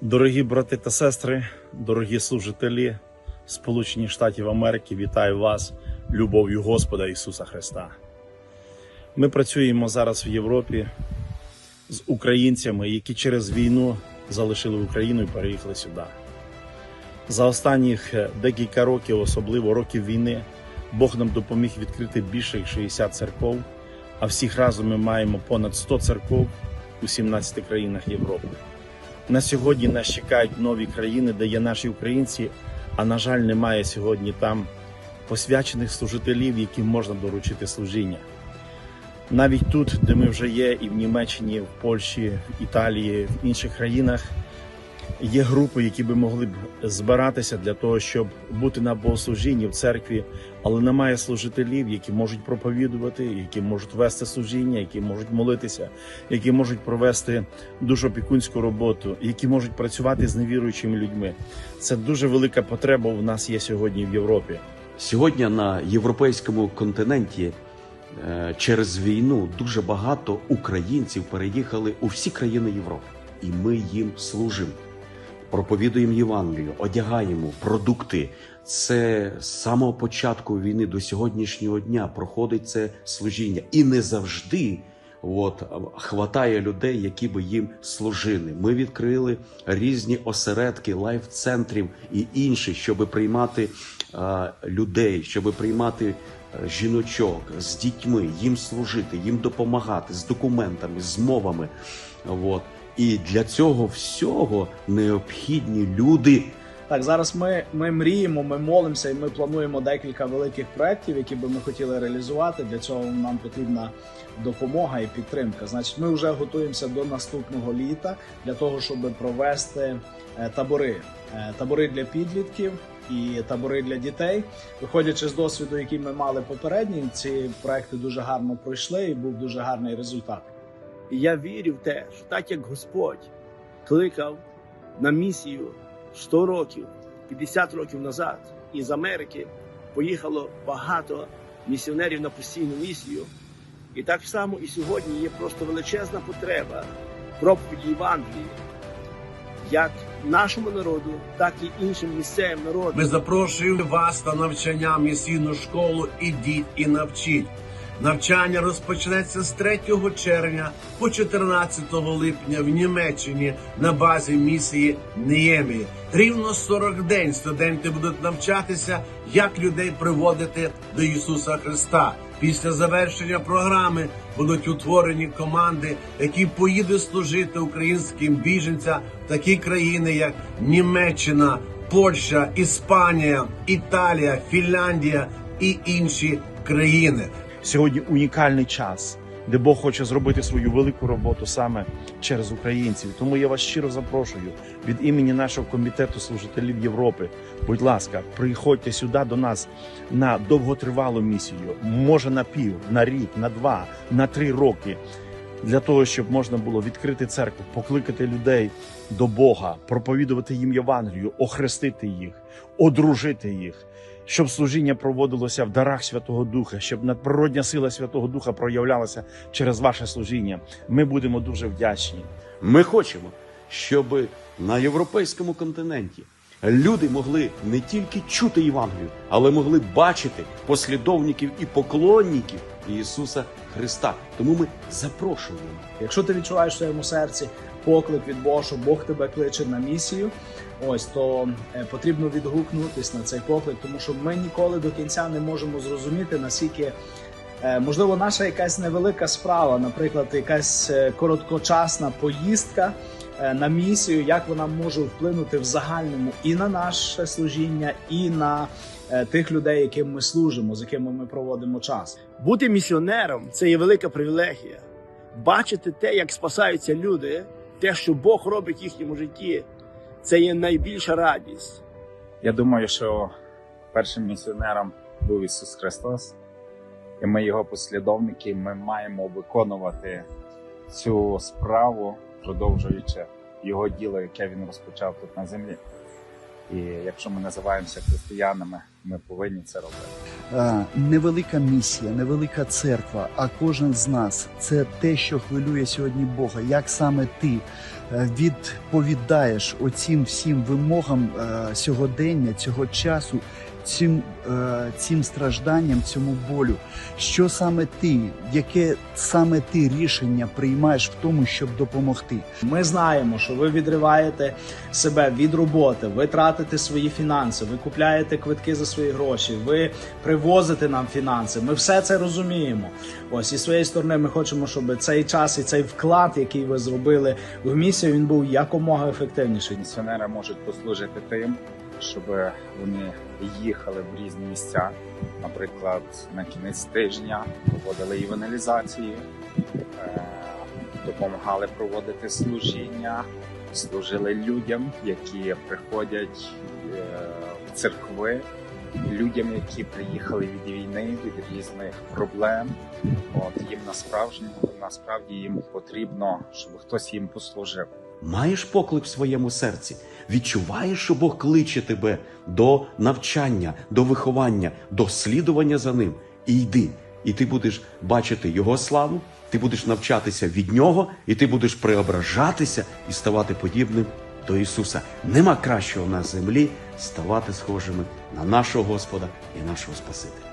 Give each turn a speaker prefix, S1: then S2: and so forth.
S1: Дорогі брати та сестри, дорогі служителі Сполучених Штатів Америки, вітаю вас любов'ю Господа Ісуса Христа. Ми працюємо зараз в Європі з українцями, які через війну залишили Україну і переїхали сюди. За останніх е, декілька років, особливо років війни, Бог нам допоміг відкрити більше як 60 церков, а всіх разом ми маємо понад 100 церков у 17 країнах Європи. На сьогодні нас чекають нові країни, де є наші українці, а на жаль, немає сьогодні там посвячених служителів, яким можна доручити служіння. Навіть тут, де ми вже є, і в Німеччині, в Польщі, в Італії, в інших країнах, є групи, які би могли б збиратися для того, щоб бути на богослужінні в церкві, але немає служителів, які можуть проповідувати, які можуть вести служіння, які можуть молитися, які можуть провести душопікунську роботу, які можуть працювати з невіруючими людьми. Це дуже велика потреба у нас є сьогодні в Європі.
S2: Сьогодні на європейському континенті е, через війну дуже багато українців переїхали у всі країни Європи, і ми їм служимо. Проповідуємо Євангелію, одягаємо продукти. Це з самого початку війни до сьогоднішнього дня проходить це служіння, і не завжди от, хватає людей, які би їм служили. Ми відкрили різні осередки лайф-центрів і інші, щоб приймати е, людей, щоб приймати е, жіночок з дітьми, їм служити, їм допомагати з документами, з мовами. От. І для цього всього необхідні люди.
S3: Так, зараз ми, ми мріємо, ми молимося і ми плануємо декілька великих проєктів, які би ми хотіли реалізувати. Для цього нам потрібна допомога і підтримка. Значить, ми вже готуємося до наступного літа для того, щоб провести е, табори. Е, табори для підлітків і табори для дітей. Виходячи з досвіду, який ми мали попередній, ці проекти дуже гарно пройшли і був дуже гарний результат.
S4: І я вірю в те, що так як Господь кликав на місію 100 років, 50 років назад із Америки поїхало багато місіонерів на постійну місію. І так само і сьогодні є просто величезна потреба проповіді Євангелії, як нашому народу, так і іншим місцевим народам.
S5: Ми запрошуємо вас на навчання місійну школу. Ідіть і навчіть. Навчання розпочнеться з 3 червня по 14 липня в Німеччині на базі місії Неємії. Рівно 40 день студенти будуть навчатися, як людей приводити до Ісуса Христа. Після завершення програми будуть утворені команди, які поїдуть служити українським біженцям в такі країни, як Німеччина, Польща, Іспанія, Італія, Фінляндія і інші країни.
S1: Сьогодні унікальний час, де Бог хоче зробити свою велику роботу саме через українців. Тому я вас щиро запрошую від імені нашого комітету служителів Європи. Будь ласка, приходьте сюди до нас на довготривалу місію, може на пів, на рік, на два, на три роки. Для того щоб можна було відкрити церкву, покликати людей до Бога, проповідувати їм Євангелію, охрестити їх, одружити їх, щоб служіння проводилося в дарах Святого Духа, щоб надприродня сила Святого Духа проявлялася через ваше служіння. Ми будемо дуже вдячні.
S2: Ми хочемо, щоб на європейському континенті люди могли не тільки чути Євангелію, але могли бачити послідовників і поклонників Ісуса Христа. Тому ми запрошуємо.
S3: Якщо ти відчуваєш в своєму серці поклик від Бога, що Бог тебе кличе на місію, ось то е, потрібно відгукнутись на цей поклик, тому що ми ніколи до кінця не можемо зрозуміти наскільки. е, Можливо, наша якась невелика справа, наприклад, якась е, короткочасна поїздка на місію, як вона може вплинути в загальному і на наше служіння, і на е, тих людей, яким ми служимо, з якими ми проводимо час.
S4: Бути місіонером це є велика привілегія. Бачити те, як спасаються люди, те, що Бог робить в їхньому житті, це є найбільша радість.
S6: Я думаю, що першим місіонером був Ісус Христос, і ми його послідовники. Ми маємо виконувати цю справу, продовжуючи його діло, яке він розпочав тут на землі. І якщо ми називаємося християнами, ми повинні це робити.
S7: Е, невелика місія, невелика церква, а кожен з нас це те, що хвилює сьогодні Бога. Як саме ти е, відповідаєш оцім всім вимогам е, сьогодення, цього часу, цим, е, цим стражданням, цьому болю? Що саме ти, яке саме ти рішення приймаєш в тому, щоб допомогти?
S3: Ми знаємо, що ви відриваєте себе від роботи, ви тратите свої фінанси, ви купляєте квитки за свої гроші, ви привозите нам фінанси. Ми все це розуміємо. Ось і з своєї сторони, ми хочемо, щоб цей час і цей вклад, який ви зробили в місію, він був якомога ефективніший.
S6: Місіонери можуть послужити тим, щоб вони їхали в різні місця. Наприклад, на кінець тижня проводили евангелізації, е, допомагали проводити служіння, служили людям, які приходять е, в церкви, людям, які приїхали від війни, від різних проблем. От їм насправді насправді їм потрібно, щоб хтось їм послужив.
S2: Маєш поклик в своєму серці, відчуваєш, що Бог кличе тебе до навчання, до виховання, до слідування за ним. І йди, і ти будеш бачити Його славу, ти будеш навчатися від Нього, і ти будеш преображатися і ставати подібним до Ісуса. Нема кращого на землі ставати схожими на нашого Господа і нашого Спасителя.